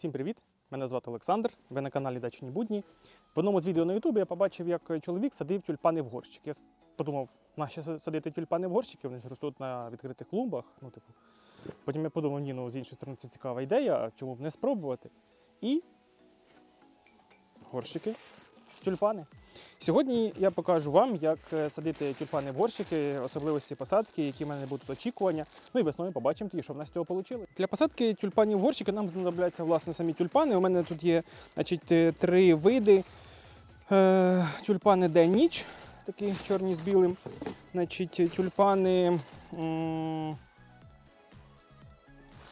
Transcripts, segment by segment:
Всім привіт! Мене звати Олександр. Ви на каналі Дачні Будні. В одному з відео на Ютубі я побачив, як чоловік садив тюльпани в горщик. Я подумав, нащо садити тюльпани в горщики? Вони ж ростуть на відкритих клумбах. Ну, типу. Потім я подумав, ні, ну з іншої сторони це цікава ідея, чому б не спробувати? І горщики, тюльпани. Сьогодні я покажу вам, як е, садити тюльпани в особливості посадки, які в мене будуть очікування. Ну і весною побачимо, тоді, що в нас з цього вийшло. Для посадки тюльпанів в нам знадобляться власне самі тюльпани. У мене тут є значить, е, три види. Е, тюльпани день-ніч, такі чорні з білим. Значить, тюльпани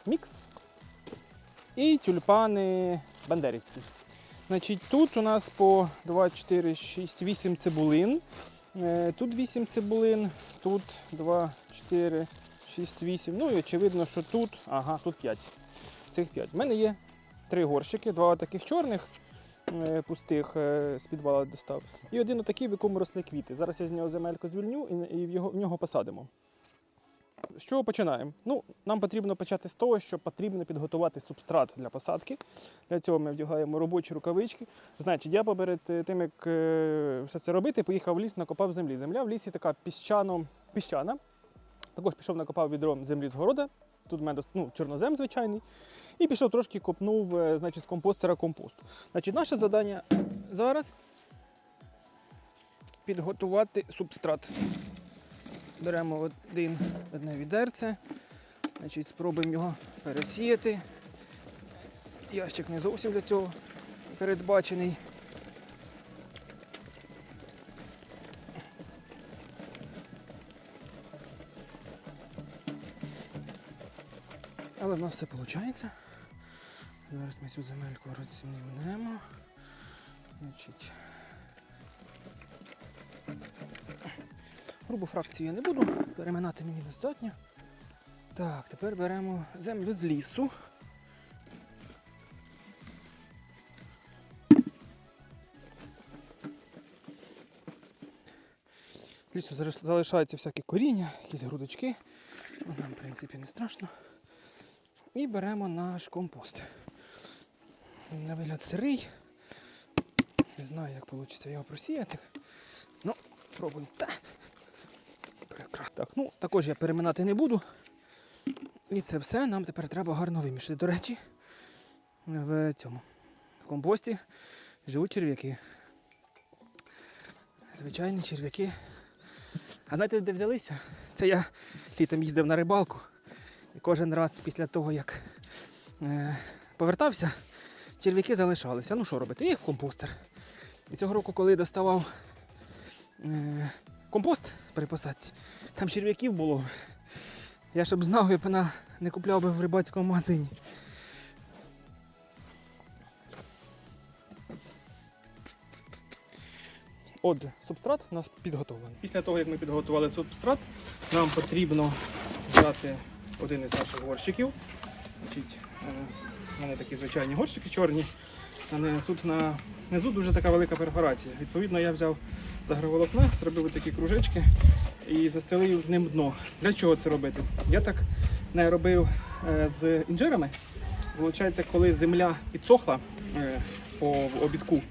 мікс і тюльпани бандерівські. Значить, тут у нас по 2, 4, 6, 8 цибулин. Тут 8 цибулин, тут 2, 4, 6, 8. Ну і очевидно, що тут, ага, тут 5. Цих 5. У мене є три горщики, два таких чорних е, пустих е, з підвала достав. І один отакий, в якому росли квіти. Зараз я з нього земельку звільню і в, його, в нього посадимо. З чого починаємо? Ну, нам потрібно почати з того, що потрібно підготувати субстрат для посадки. Для цього ми вдягаємо робочі рукавички. Значить, я поперед е, тим, як е, все це робити, поїхав в ліс, накопав землі. Земля в лісі така піщано, піщана. Також пішов, накопав відром землі з города. Тут в мене ну, чорнозем звичайний. І пішов трошки копнув е, значить, з компостера компосту. Значить, наше завдання зараз підготувати субстрат. Беремо один, одне відерце, значить, спробуємо його пересіяти. Ящик не зовсім для цього передбачений. Але в нас все виходить. Зараз ми цю земельку розсімнемо. Значить, грубу фракцію я не буду, переминати мені достатньо. Так, тепер беремо землю з лісу. З лісу залишаються всякі коріння, якісь грудочки. Ну, Нам, в принципі, не страшно. І беремо наш компост. На вигляд сирий. Не знаю, як вийде його просіяти. Ну, пробуємо. Так, ну, також я переминати не буду. І це все нам тепер треба гарно вимішати. До речі, в цьому в компості живуть черв'яки. Звичайні черв'яки. А знаєте, де взялися? Це я літом їздив на рибалку. І кожен раз після того, як е, повертався, черв'яки залишалися. Ну що робити? Їх в компостер. І цього року, коли доставав е, компост при посадці, там черв'яків було. Я щоб знав, я б вона не купляв би в рибацькому магазині. Отже, субстрат у нас підготовлений. Після того, як ми підготували субстрат, нам потрібно взяти один із наших горщиків. Значить, е, у мене такі звичайні горщики чорні. А не- Тут на низу дуже така велика перфорація. Відповідно, я взяв заграволокна, зробив такі кружечки і застелив ним дно. Для чого це робити? Я так не робив е, з інжирами. Виходить, коли земля підсохла е, по обідку,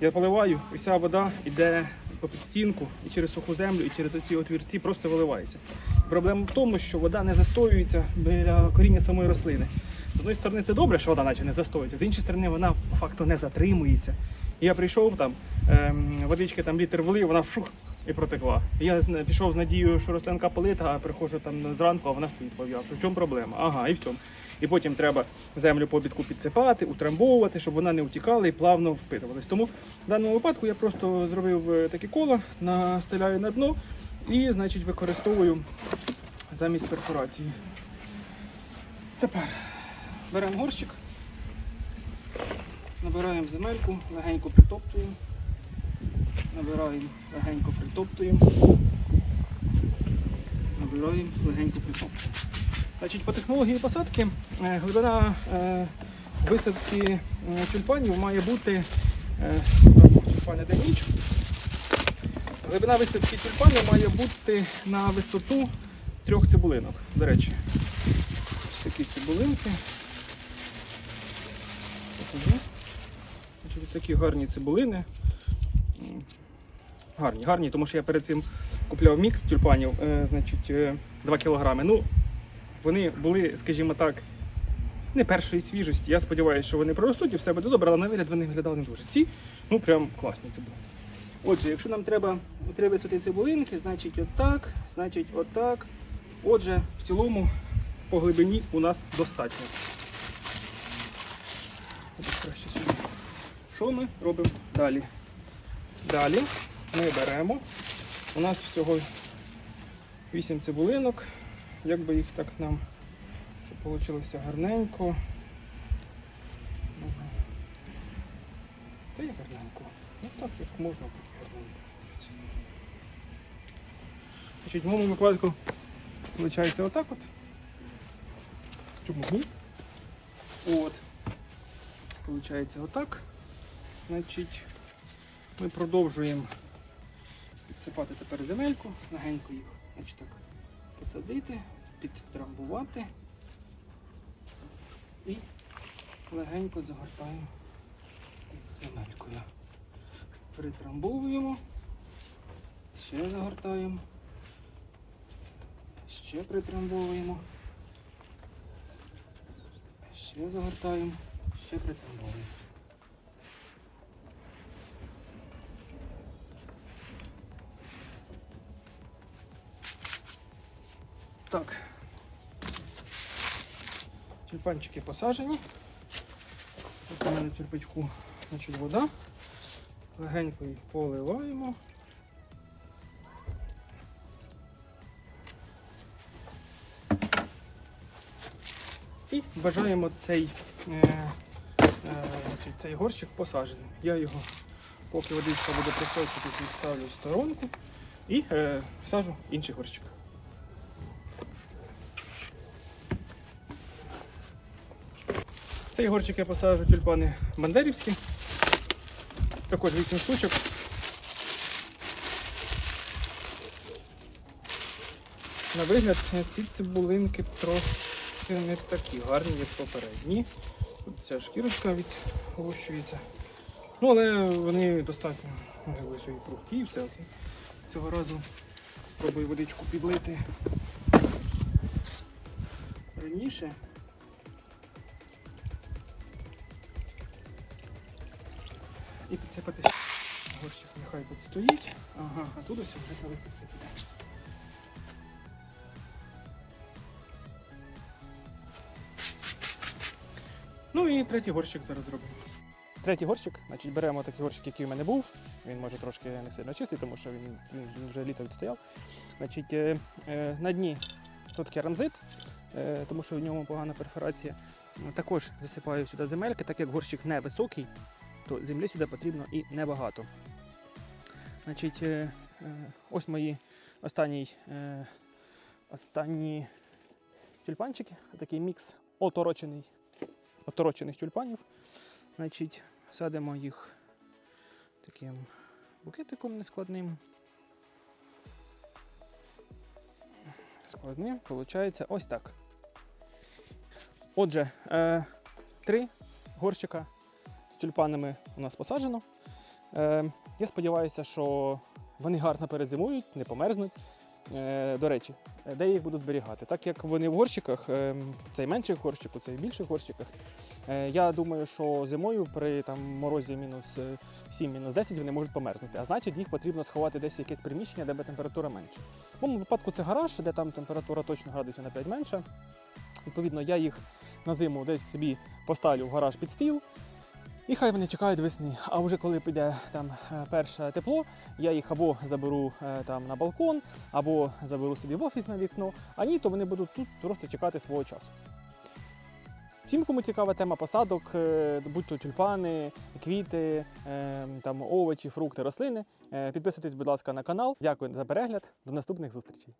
я поливаю, і вся вода йде по підстінку і через суху землю, і через оці отвірці просто виливається. Проблема в тому, що вода не застоюється біля коріння самої рослини. З однієї сторони, це добре, що вода наче не застоюється, з іншої сторони, вона по факту не затримується. Я прийшов там, ем, водички там літр влив, вона фух, і протекла. Я пішов з надією, що рослинка полита, а приходжу там зранку, а вона стоїть пов'явши. В чому проблема? Ага, і в цьому. І потім треба землю по обідку підсипати, утрамбовувати, щоб вона не утікала і плавно впитувалась. Тому в даному випадку я просто зробив е, таке коло, настеляю на дно і, значить, використовую замість перфорації. Тепер беремо горщик, набираємо земельку, легенько притоптуємо, набираємо, легенько притоптуємо, набираємо, легенько притоптуємо. Значить, по технології посадки е, глибина е, висадки е, тюльпанів має бути тюльпани де ніч. Глибина висадки тюльпанів має бути на висоту трьох цибулинок. До речі, ось такі цибулинки. покажу. Значить, такі гарні цибулини. Гарні, гарні, тому що я перед цим купляв мікс тюльпанів, е, значить, е, 2 кілограми. Ну, вони були, скажімо так, не першої свіжості. Я сподіваюся, що вони проростуть і все буде добре, але на вигляд вони виглядали не дуже. Ці, ну прям класні цибулини. Отже, якщо нам треба висоти цибулинки, значить отак, значить отак. Отже, в цілому по глибині у нас достатньо. Краще сюди. Що ми робимо далі? Далі ми беремо. У нас всього 8 цибулинок. Як би їх так нам, щоб вийшло гарненько. Та як гарненько. Ну так, як можна, і гарненько. Значить, в моєму випадку виходить отак от. Чому? От. Получається отак. Значить, ми продовжуємо підсипати тепер земельку, легенько їх значить, так, посадити, підтрамбувати і легенько загортаємо земелькою. Притрамбовуємо, ще загортаємо, ще притрамбовуємо, ще загортаємо, ще притрамбовуємо. Так. Тюльпанчики посаджені. Тут у мене в черпачку значить, вода. Легенько їх поливаємо. І вважаємо цей, е, е, цей горщик посадженим. Я його, поки водичка буде просочитись, відставлю в сторонку і е, сажу інший горщик. Цей горщик я посаджу тюльпани бандерівські. Також 8 штучок. На вигляд ці цибулинки трошки не такі гарні, як попередні. Тут ця шкірочка відголощується. Ну, але вони достатньо свої прухкі і все окей. Цього разу спробую водичку підлити раніше. І підсипати горщик нехай тут стоїть. Ага, а тут ось вже треба підсипати. Ну і третій горщик зараз зробимо. Третій горщик, значить беремо такий горщик, який в мене був. Він може трошки не сильно чистий, тому що він, він вже літо відстояв. Значить, е, е, на дні тут керамзит, е, тому що в ньому погана перфорація. Також засипаю сюди земельки, так як горщик не високий, то землі сюди потрібно і небагато. Значить, е, е, ось мої останні, е, останні тюльпанчики, такий мікс оторочений, оторочених тюльпанів. Значить, садимо їх таким букетиком нескладним. Складним, виходить ось так. Отже, три горщика тюльпанами у нас посаджено. Е, я сподіваюся, що вони гарно перезимують, не померзнуть. Е, до речі, де я їх буду зберігати? Так як вони в горщиках, е, цей менший горщик, цей в більших горщиках. Е, я думаю, що зимою при там, морозі мінус 7, мінус 10 вони можуть померзнути. А значить, їх потрібно сховати десь в якесь приміщення, де би температура менша. В моєму випадку це гараж, де там температура точно градусів на 5 менша. Відповідно, я їх на зиму десь собі поставлю в гараж під стіл. І хай вони чекають весни. А вже коли піде там е, перше тепло, я їх або заберу е, там на балкон, або заберу собі в офіс на вікно. А ні, то вони будуть тут просто чекати свого часу. Всім, кому цікава тема посадок, е, будь то тюльпани, квіти, там овочі, фрукти, рослини. Підписуйтесь, будь ласка, на канал. Дякую за перегляд. До наступних зустрічей.